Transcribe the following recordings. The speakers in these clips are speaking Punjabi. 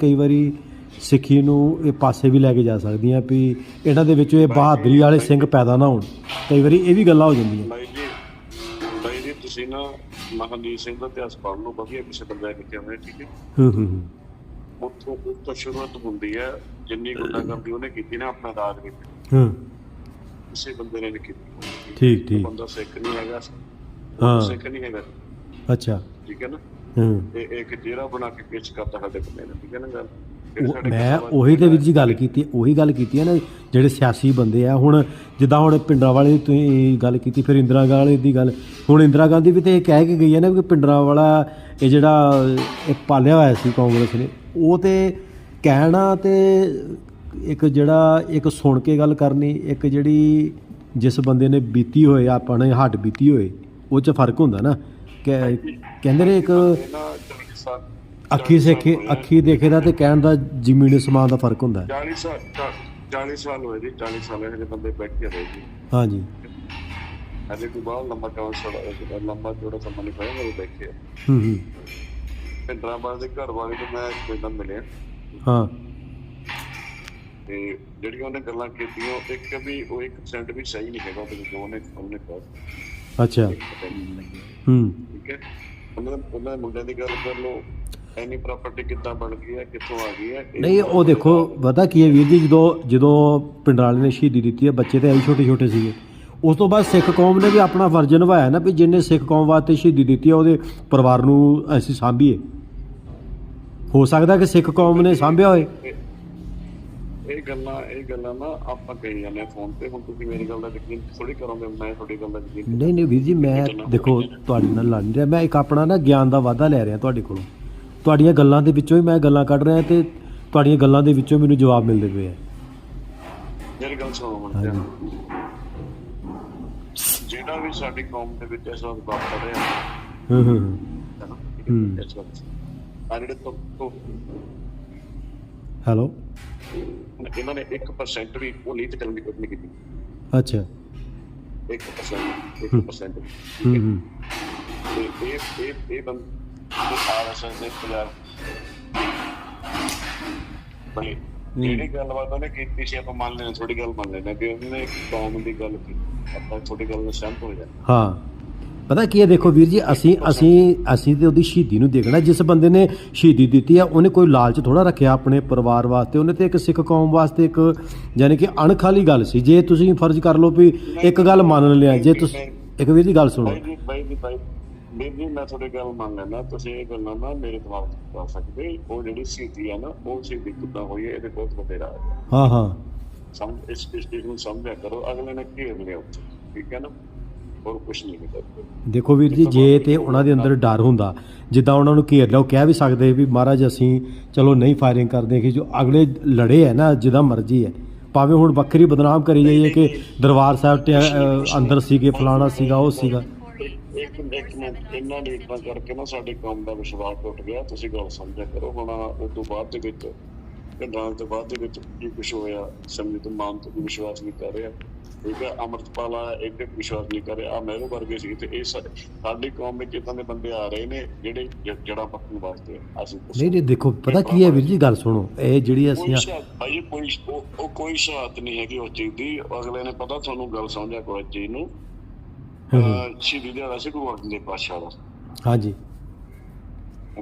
ਕਈ ਵਾਰੀ ਸਿੱਖੀ ਨੂੰ ਇਹ ਪਾਸੇ ਵੀ ਲੈ ਕੇ ਜਾ ਸਕਦੀਆਂ ਵੀ ਇਹਨਾਂ ਦੇ ਵਿੱਚ ਇਹ ਬਹਾਦਰੀ ਵਾਲੇ ਸਿੰਘ ਪੈਦਾ ਨਾ ਹੋਣ। ਕਈ ਵਾਰੀ ਇਹ ਵੀ ਗੱਲਾਂ ਹੋ ਜਾਂਦੀਆਂ। ਬਾਈ ਜੀ ਬਾਈ ਜੀ ਤੁਸੀਂ ਨਾ ਮਹਾਂਦੀਪ ਸਿੰਘ ਦਾ ਇਤਿਹਾਸ ਪੜ੍ਹ ਲਓ ਵਧੀਆ ਕਿਸੇ ਬੰਦੇ ਕਿਤੇ ਹੋਏ ਠੀਕ ਹੈ? ਹੂੰ ਹੂੰ ਹੂੰ। ਉੱਥੋਂ ਉੱਥੋਂ ਸ਼ੁਰੂਆਤ ਹੁੰਦੀ ਹੈ ਜਿੰਨੀ ਗੁੰਡਾਗਰਦੀ ਉਹਨੇ ਕੀਤੀ ਨਾ ਆਪਣਾ ਰਾਜ ਵਿੱਚ। ਹੂੰ। ਕਿਸੇ ਬੰਦੇ ਨੇ ਨਹੀਂ ਕੀਤੀ। ਠੀਕ ਉਹ ਠੀਕ। ਬੰਦਾ ਸਿੱਖ ਨਹੀਂ ਹੈਗਾ। ਹਾਂ। ਸਿੱਖ ਨਹੀਂ ਹੈਗਾ। ਅੱਛਾ। ਠੀਕ ਹੈ ਨਾ? ਤੇ ਇੱਕ ਜਿਹੜਾ ਬਣਾ ਕੇ ਪੇਸ਼ ਕਰਦਾ ਸਾਡੇ ਬੰਦੇ ਨੇ ਠੀਕ ਹੈ ਨਾ ਗੱਲ? ਮੈਂ ਉਹੀ ਤੇ ਵੀਰ ਜੀ ਗੱਲ ਕੀਤੀ ਉਹੀ ਗੱਲ ਕੀਤੀ ਹੈ ਨਾ ਜਿਹੜੇ ਸਿਆਸੀ ਬੰਦੇ ਆ ਹੁਣ ਜਿੱਦਾਂ ਹੁਣ ਪਿੰਡਰਾਂ ਵਾਲੇ ਤੁਸੀਂ ਗੱਲ ਕੀਤੀ ਫਿਰ ਇੰਦਰਾ ਗਾਂਧੀ ਦੀ ਗੱਲ ਹੁਣ ਇੰਦਰਾ ਗਾਂਧੀ ਵੀ ਤੇ ਇਹ ਕਹਿ ਕੇ ਗਈ ਹੈ ਨਾ ਕਿ ਪਿੰਡਰਾਂ ਵਾਲਾ ਇਹ ਜਿਹੜਾ ਇਹ ਪਾਲਿਆ ਹੋਇਆ ਸੀ ਕਾਂਗਰਸ ਨੇ ਉਹ ਤੇ ਕਹਿਣਾ ਤੇ ਇੱਕ ਜਿਹੜਾ ਇੱਕ ਸੁਣ ਕੇ ਗੱਲ ਕਰਨੀ ਇੱਕ ਜਿਹੜੀ ਜਿਸ ਬੰਦੇ ਨੇ ਬੀਤੀ ਹੋਏ ਆਪਣੇ ਹੱਡ ਬੀਤੀ ਹੋਏ ਉਹ 'ਚ ਫ਼ਰਕ ਹੁੰਦਾ ਨਾ। ਕਹਿੰਦੇ ਨੇ ਇੱਕ ਇਹ ਨਾ 40 ਸਾਲ ਅੱਖੀ ਸੇਖੇ ਅੱਖੀ ਦੇਖੇ ਦਾ ਤੇ ਕਹਿਣ ਦਾ ਜ਼ਮੀਨ ਸਮਾਨ ਦਾ ਫ਼ਰਕ ਹੁੰਦਾ ਹੈ। 40 ਸਾਲ 40 ਸਾਲ ਹੋਏ ਜੀ 40 ਸਾਲ ਇਹਦੇ ਬੰਦੇ ਬੈਠੇ ਰਹੇ ਜੀ। ਹਾਂਜੀ। ਅਜੇ ਕੋਈ ਬਾਹਰ ਲੰਮਾ ਕਾਉਂਸਲ ਲੰਮਾ ਜੋੜਾ ਸਮਾਂ ਨਹੀਂ ਹੋਇਆ ਮੇਰੇ ਬੈਠੇ ਆ। ਹੂੰ। ਹੂੰ ਪਿੰਡਰਾਬਾਦ ਦੇ ਘਰ ਵਾਲੇ ਨੂੰ ਮੈਂ ਨਾ ਮਿਲਿਆ। ਹਾਂ। ਤੇ ਜਿਹੜੀਆਂ ਉਹਨੇ ਗੱਲਾਂ ਕੀਤੀਆਂ ਉਹ ਇੱਕ ਵੀ ਉਹ 1% ਵੀ ਸਹੀ ਨਹੀਂ ਹੈਗਾ ਉਹਦੇ ਵਿੱਚ ਜੋ ਉਹਨੇ ਉਹਨੇ ਕਿਹਾ। ਅੱਛਾ। ਹੈ। ਉਹਨਾਂ ਉਹਨਾਂ ਦੇ ਮੁੰਡਿਆਂ ਦੀ ਗੱਲ ਕਰ ਲਓ ਐਨੀ ਪ੍ਰਾਪਰਟੀ ਕਿੱਦਾਂ ਬਣ ਗਈ ਹੈ ਕਿੱਥੋਂ ਆ ਗਈ ਹੈ ਇਹ ਨਹੀਂ ਉਹ ਦੇਖੋ ਪਤਾ ਕੀ ਹੈ ਵੀਰ ਜੀ ਜਦੋਂ ਜਦੋਂ ਪਿੰਡ ਵਾਲੇ ਨੇ ਸ਼ਹੀਦੀ ਦਿੱਤੀ ਹੈ ਬੱਚੇ ਤੇ ਐਂ ਛੋਟੇ ਛੋਟੇ ਸੀਗੇ। ਉਸ ਤੋਂ ਬਾਅਦ ਸਿੱਖ ਕੌਮ ਨੇ ਵੀ ਆਪਣਾ ਫਰਜ਼ ਨਿਭਾਇਆ ਨਾ ਵੀ ਜਿੰਨੇ ਸਿੱਖ ਕੌਮ ਵਾਸਤੇ ਸ਼ਹੀਦੀ ਦਿੱਤੀ ਹੈ ਉਹਦੇ ਪਰਿਵਾਰ ਨੂੰ ਅਸੀਂ ਸਾਂਭੀਏ। ਹੋ ਸਕਦਾ ਕਿ ਸਿੱਖ ਕੌਮ ਨੇ ਸਾਂਭਿਆ ਹੋਏ। ਇਹ- ਗੱਲਾਂ ਇਹ ਗੱਲਾਂ ਨਾ ਆਪਾਂ ਕਹੀ ਜਾਂਦੇ ਫੋਨ ਤੇ। ਹੁਣ ਤੁਸੀਂ ਮੇਰੀ ਗੱਲ ਦਾ ਯਕੀਨ ਥੋੜੀ ਕਰੋਗੇ ਮੈਂ ਤੁਹਾਡੀ ਗੱਲ ਦਾ ਯਕੀਨ ਨਹੀਂ ਨਹੀਂ ਵੀਰ ਜੀ ਮੈਂ ਦੇਖੋ ਤੁਹਾਡੇ ਨਾਲ ਲੜ ਰਿਹਾ ਮੈਂ ਇੱਕ ਆਪਣਾ ਨਾ ਗਿਆਨ ਦਾ ਵਾਅਦਾ ਲੈ ਰਿਹਾ ਤੁਹਾਡੇ ਕੋਲੋਂ। ਤੁਹਾਡੀਆਂ ਗੱਲਾਂ ਦੇ ਵਿੱਚੋਂ ਹੀ ਮੈਂ ਗੱਲਾਂ ਕੱਢ ਰਿਹਾ ਤੇ ਤੁਹਾਡੀਆਂ ਗੱਲਾਂ ਦੇ ਵਿੱਚੋਂ ਮੈਨੂੰ ਜਵਾਬ ਮਿਲਦੇ ਪਏ ਆ। ਮੇਰੀ ਗੱਲ ਸੁਣੋ ਹੁਣ। ਜਿਹੜਾ ਵੀ ਸਾਡੀ ਕੌਮ ਦੇ ਵਿੱਚ ਇਸ ਵਕਤ ਵਾਪਰ ਰਿਹਾ ਹੂੰ ਹੂੰ ਹੂੰ। ਇਸ ਵਕਤ। ਆ ਜਿਹੜੇ ਤੋਂ ਹੈਲੋ? ਇਹਨਾਂ ਨੇ 1% ਵੀ ਉਹ ਨੀਤ ਕਰਨ ਦੀ ਕੋਸ਼ਿਸ਼ ਨਹੀਂ ਕੀਤੀ। ਅੱਛਾ। 1% 1% ਹੂੰ। ਹੂੰ ਤੇ ਇਹ ਇਹ ਇਹ ਬੰਦ ਆਰਐਸਐਸ ਦੇ ਪੰਜਾਬ ਬਈ ਜਿਹੜੀ ਗੱਲਬਾਤ ਉਹਨੇ ਕੀਤੀ ਸੀ ਆਪਾਂ ਮੰਨ ਲੈਣਾ ਥੋੜੀ ਗੱਲ ਮੰਨ ਲੈਣਾ ਕਿ ਉਹਨੇ ਇੱਕ ਕੌਮ ਦੀ ਗੱਲ ਕੀਤੀ। ਆਪਾਂ ਥੋੜੀ ਗੱਲ ਨਾਲ ਸਹਿਮਤ ਹੋ ਜਾਂਦੇ ਹਾਂ। ਪਤਾ ਕੀ ਹੈ? ਦੇਖੋ ਵੀਰ ਜੀ ਅਸੀਂ ਅਸੀਂ ਅਸੀਂ ਤੇ ਉਹਦੀ ਸ਼ਹੀਦੀ ਨੂੰ ਦੇਖਣਾ। ਜਿਸ ਬੰਦੇ ਨੇ ਸ਼ਹੀਦੀ ਦਿੱਤੀ ਹੈ ਉਹਨੇ ਕੋਈ ਲਾਲਚ ਥੋੜਾ ਰੱਖਿਆ ਆਪਣੇ ਪਰਿਵਾਰ ਵਾਸਤੇ। ਉਹਨੇ ਤੇ ਇੱਕ ਸਿੱਖ ਕੌਮ ਵਾਸਤੇ ਇੱਕ ਯਾਨੀ ਕਿ ਅਣਖ ਵਾਲੀ ਗੱਲ ਸੀ। ਜੇ ਤੁਸੀਂ ਫਰਜ਼ ਕਰ ਲਓ ਵੀ ਇੱਕ ਗੱਲ ਮੰਨ ਲਿਆ ਜੇ ਤੁਸੀਂ ਇੱਕ ਵੀਰ ਜੀ ਗੱਲ ਸੁਣੋ। ਬਾਈ ਜੀ ਬਾਈ ਜੀ ਬਾਈ ਵੀਰ ਜੀ ਮੈਂ ਤੁਹਾਡੀ ਗੱਲ ਮੰਨ ਲੈਣਾ ਤੁਸੀਂ ਇਹ ਗੱਲਾਂ ਨਾ ਮੇਰੇ ਦਿਮਾਗ 'ਚ ਪਾ ਸਕਦੇ। ਉਹ ਜਿਹੜੀ ਸ਼ਹੀਦੀ ਆ ਨਾ ਉਹ ਸ਼ਹੀਦੀ ਕਿੱਦਾਂ ਹੋਈ ਹੈ ਇਹਦੇ ਬਹੁਤ ਵੱਡੇ ਰਾਜ ਆ। ਹਾਂ ਹਾਂ। ਸਮਝ ਇਸ ਇਸ ਚੀਜ਼ ਨੂੰ ਸਮਝਿਆ ਕਰੋ। ਅਗਲੇ ਨੇ ਘੇਰ ਲਿਆ ਠੀਕ ਹੈ ਨਾ? ਹੋਰ ਕੁਝ ਨਹੀਂ ਹੁੰਦਾ। ਦੇਖੋ ਵੀਰ ਜੀ ਜੇ ਤੇ ਉਹਨਾਂ ਦੇ ਅੰਦਰ ਡਰ ਹੁੰਦਾ ਜਿੱਦਾਂ ਉਹਨਾਂ ਨੂੰ ਘੇਰ ਲਿਆ ਉਹ ਕਹਿ ਵੀ ਸਕਦੇ ਵੀ ਮਹਾਰਾਜ ਅਸੀਂ ਚਲੋ ਨਹੀਂ ਫਾਇਰਿੰਗ ਕਰਦੇ ਕਿ ਜੋ ਅਗਲੇ ਲੜੇ ਹੈ ਨਾ ਜਿਹਦਾ ਮਰਜ਼ੀ ਹੈ। ਭਾਵੇਂ ਹੁਣ ਵੱਖਰੀ ਬਦਨਾਮ ਕਰੀ ਜਾਈਏ ਕਿ ਦਰਬਾਰ ਸਾਹਿਬ ਤੇ ਅੰਦਰ ਸੀਗੇ ਫਲਾਣਾ ਸੀਗਾ ਉਹ ਸੀਗਾ। ਇੱਕ ਮਿੰਟ ਇਹਨਾਂ ਨੇ ਇਦਾਂ ਕਰਕੇ ਨਾ ਸਾਡੀ ਕੌਮ ਦਾ ਵਿਸ਼ਵਾਸ ਟੁੱਟ ਗਿਆ। ਤੁਸੀਂ ਗੱਲ ਸਮਝਿਆ ਕਰੋ। ਹੁਣ ਉਸ ਤੋਂ ਬਾਅਦ ਦੇ ਵਿੱਚ ਪਿੰਡਾਂ ਤੋਂ ਬਾਅਦ ਦੇ ਵਿੱਚ ਕੀ ਕੁਝ ਹੋਇਆ ਸਮਝੇ ਮਾਨ ਤੋਂ ਵਿਸ਼ਵਾਸ ਨਹੀਂ ਕਰ ਰਿਹਾ? ਠੀਕ ਹੈ ਅਮਰਤਪਾਲ ਆ ਇਹਦੇ ਵਿਸ਼ਵਾਸ ਨਹੀਂ ਕਰ ਆ ਮਹਿਰੋ ਵਰਗੇ ਸੀ ਤੇ ਇਹ ਸਾਡੀ ਕੌਮ ਵਿੱਚ ਇਦਾਂ ਦੇ ਬੰਦੇ ਆ ਰਹੇ ਨੇ ਜਿਹੜੇ ਜ- ਜੜ੍ਹਾਂ ਪੱਕਣ ਵਾਸਤੇ ਆ। ਅਸੀਂ ਨਹੀਂ ਨਹੀਂ ਦੇਖੋ ਪਤਾ ਕੀ ਹੈ ਵੀਰ ਜੀ ਗੱਲ ਸੁਣੋ ਇਹ ਜਿਹੜੀ ਅਸੀਂ ਭਾਈ ਕੋਈ ਉਹ ਉਹ ਕੋਈ ਸ਼ਾਤ ਨਹੀਂ ਹੈਗੀ ਉਸ ਚੀਜ਼ ਦੀ ਅਗਲੇ ਨੇ ਪਤਾ ਤੁਹਾਨੂੰ ਗੱਲ ਸਮਝਿਆ ਕੋਈ ਚੀਜ਼ ਨੂੰ? ਸ਼ਹੀਦੀ ਦਿਹਾੜਾ ਸੀ ਗੁਰੂ ਅਰਜਨ ਦੇਵ ਪਾਤਸ਼ਾਹ ਦਾ। ਹਾਂਜੀ।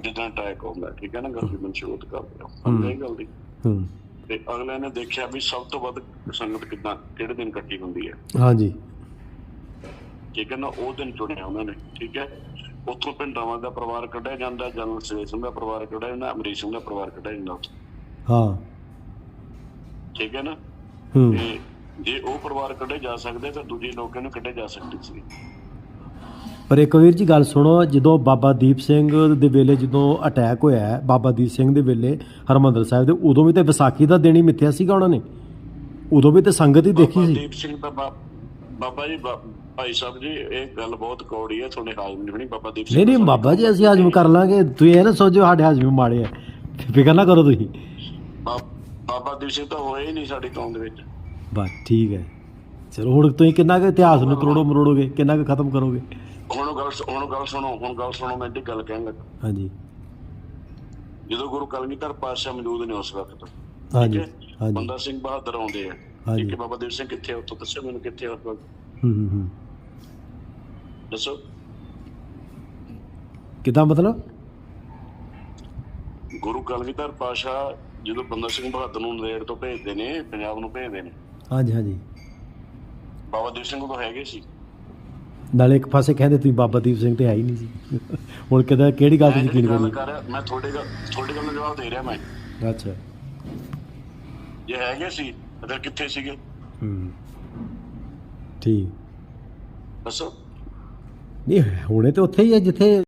ਜਿੱਦਾਂ ਅਟੈਕ ਹੁੰਦਾ ਠੀਕ ਹੈ ਨਾ ਵੀ ਮਨਸ਼ੂਤ ਕਰਦੇ। ਸਮਝਿਆ ਇਹ ਗੱਲ ਦੀ? ਹੂੰ। ਤੇ ਅਗਲੇ ਨੇ ਦੇਖਿਆ ਵੀ ਸਭ ਤੋਂ ਵੱਧ ਸੰਗਤ ਕਿੱਦਾਂ ਕਿਹੜੇ ਦਿਨ ਇਕੱਠੀ ਹੁੰਦੀ ਹੈ? ਹਾਂਜੀ। ਠੀਕ ਹੈ ਨਾ ਉਹ ਦਿਨ ਚੁਣਿਆ ਉਹਨਾਂ ਨੇ ਠੀਕ ਹੈ। ਉੱਥੋਂ ਪਿੰਡਾਂ ਦਾ ਪਰਿਵਾਰ ਕੱਢਿਆ ਜਾਂਦਾ ਜਨਰਲ ਸਿੰਘ ਦਾ ਪਰਿਵਾਰ ਕੱਢਿਆ ਜਾਂਦਾ ਅਮਰੀਸ਼ ਸਿੰਘ ਦਾ ਪਰਿਵਾਰ ਕੱਢਿਆ ਜਾਂਦਾ। ਹਾਂ। ਠੀਕ ਹੈ ਨਾ? ਹੂੰ। ਤੇ ਜੇ ਉਹ ਪਰਿਵਾਰ ਕੱਢੇ ਜਾ ਸਕਦੇ ਤਾਂ ਦੂਜੇ ਲੋਕਾਂ ਨੂੰ ਕੱਢੇ ਜਾ ਸਕਦੇ ਸੀ। ਪਰ ਇੱਕ ਵੀਰ ਜੀ ਗੱਲ ਸੁਣੋ ਜਦੋਂ ਬਾਬਾ ਦੀਪ ਸਿੰਘ ਦੇ ਵੇਲੇ ਜਦੋਂ ਅਟੈਕ ਹੋਇਆ ਬਾਬਾ ਦੀਪ ਸਿੰਘ ਦੇ ਵੇਲੇ ਹਰਮੰਦਰ ਸਾਹਿਬ ਦੇ ਉਦੋਂ ਵੀ ਤੇ ਵਿਸਾਖੀ ਦਾ ਦਿਨ ਹੀ ਮਿੱਥਿਆ ਸੀਗਾ ਉਹਨਾਂ ਨੇ। ਉਦੋਂ ਵੀ ਤੇ ਸੰਗਤ ਹੀ ਦੇਖੀ ਬਾਬਾ ਸੀ। ਦੀਪ ਸਿੰਘ ਦਾ ਬਾਬਾ ਜੀ ਭਾਈ ਸਾਹਿਬ ਜੀ ਇਹ ਗੱਲ ਬਹੁਤ ਕੌੜੀ ਹੈ ਤੁਹਾਡੇ ਹਾਜ਼ਮ ਨਹੀਂ ਬਾਬਾ ਦੀਪ ਸਿੰਘ ਨਹੀਂ ਨਹੀਂ ਬਾਬਾ ਜੀ ਅਸੀਂ ਹਾਜ਼ਮ ਕਰ ਲਾਂਗੇ ਤੁਸੀਂ ਇਹ ਨਾ ਸੋਚੋ ਸਾਡੇ ਹਾਜ਼ਮ ਮਾੜੇ ਆ। ਫਿਕਰ ਨਾ ਕਰੋ ਤੁਸੀਂ। ਬਾਬਾ ਦੀਪ ਸਿੰਘ ਤਾਂ ਹੋਏ ਹੀ ਨਹੀਂ ਸਾਡੀ ਕੌਮ ਦੇ ਵਿੱਚ। ਬਸ ਠੀਕ ਹੈ। ਚਲੋ ਹੁਣ ਤੁਸੀਂ ਕਿੰਨਾ ਕੁ ਇਤਿਹਾਸ ਨੂੰ ਤਰੋੜੋ ਮਰੋੜੋਗੇ ਕਿੰਨਾ ਕੁ ਖਤਮ ਕਰੋਗੇ? ਹੁਣ ਗੱਲ ਹੁਣ ਗੱਲ ਸੁਣੋ ਹੁਣ ਗੱਲ ਸੁਣੋ ਮੈਂ ਇੱਕ ਗੱਲ ਕਹਿਣ ਲੱਗਾ। ਹਾਂਜੀ। ਜਦੋਂ ਗੁਰੂ ਕਲਗੀਧਰ ਪਾਤਸ਼ਾਹ ਮੌਜੂਦ ਨੇ ਉਸ ਵਕਤ ਹਾਂਜੀ? ਹਾਂਜੀ। ਬੰਦਾ ਸਿੰਘ ਬਹਾਦਰ ਆਉਂਦੇ ਆ ਹਾਂਜੀ। ਹੈ ਬਾਬਾ ਦੀਪ ਸਿੰਘ ਕਿੱਥੇ ਆ? ਉੱਥੋਂ ਦੱਸੋ ਮੈਨੂੰ ਕਿੱਥੇ ਆ ਉਸ ਵਕਤ? ਹੂੰ ਹੂੰ ਹੂੰ। ਦੱਸੋ। ਕਿਦਾਂ ਮਤਲਬ? ਗੁਰੂ ਕਲਗੀਧਰ ਪਾਤਸ਼ਾਹ ਜਦੋਂ ਬੰਦਾ ਸਿੰਘ ਬਹਾਦਰ ਨੂੰ ਨੇੜ ਤੋਂ ਭੇਜਦੇ ਨੇ ਪੰਜਾਬ ਨੂੰ ਭੇਜਦੇ ਨੇ। ਹਾਂਜੀ ਹਾਂਜੀ। ਬਾਬਾ ਦੀਪ ਸਿੰਘ ਉਦੋਂ ਹੈਗੇ ਸੀ। ਨਾਲੇ ਇੱਕ ਪਾਸੇ ਕਹਿੰਦੇ ਤੁਸੀਂ ਬਾਬਾ ਦੀਪ ਸਿੰਘ ਤੇ ਹੈ ਹੀ ਨਹੀਂ ਸੀ। ਹੁਣ ਕਿਦਾਂ ਕਿਹੜੀ ਗੱਲ ਤੇ ਯਕੀਨ ਜਿਹੜੀ ਗੱਲ ਕਰੀ ਕਰ ਰਿਹਾ ਮੈਂ ਤੁਹਾਡੇ ਤੁਹਾਡੇ ਗੱਲ ਦਾ ਜਵਾਬ ਦੇ ਰਿਹਾ ਮੈਂ। ਅੱਛਾ। ਜੇ ਹੈਗੇ ਸੀ ਫਿਰ ਕਿੱਥੇ ਸੀਗੇ? ਹੂੰ। ਠੀਕ। ਦੱਸੋ। ਨਹੀਂ ਹੁਣੇ ਤੇ ਉੱਥੇ ਹੀ ਹੈ ਜਿੱਥੇ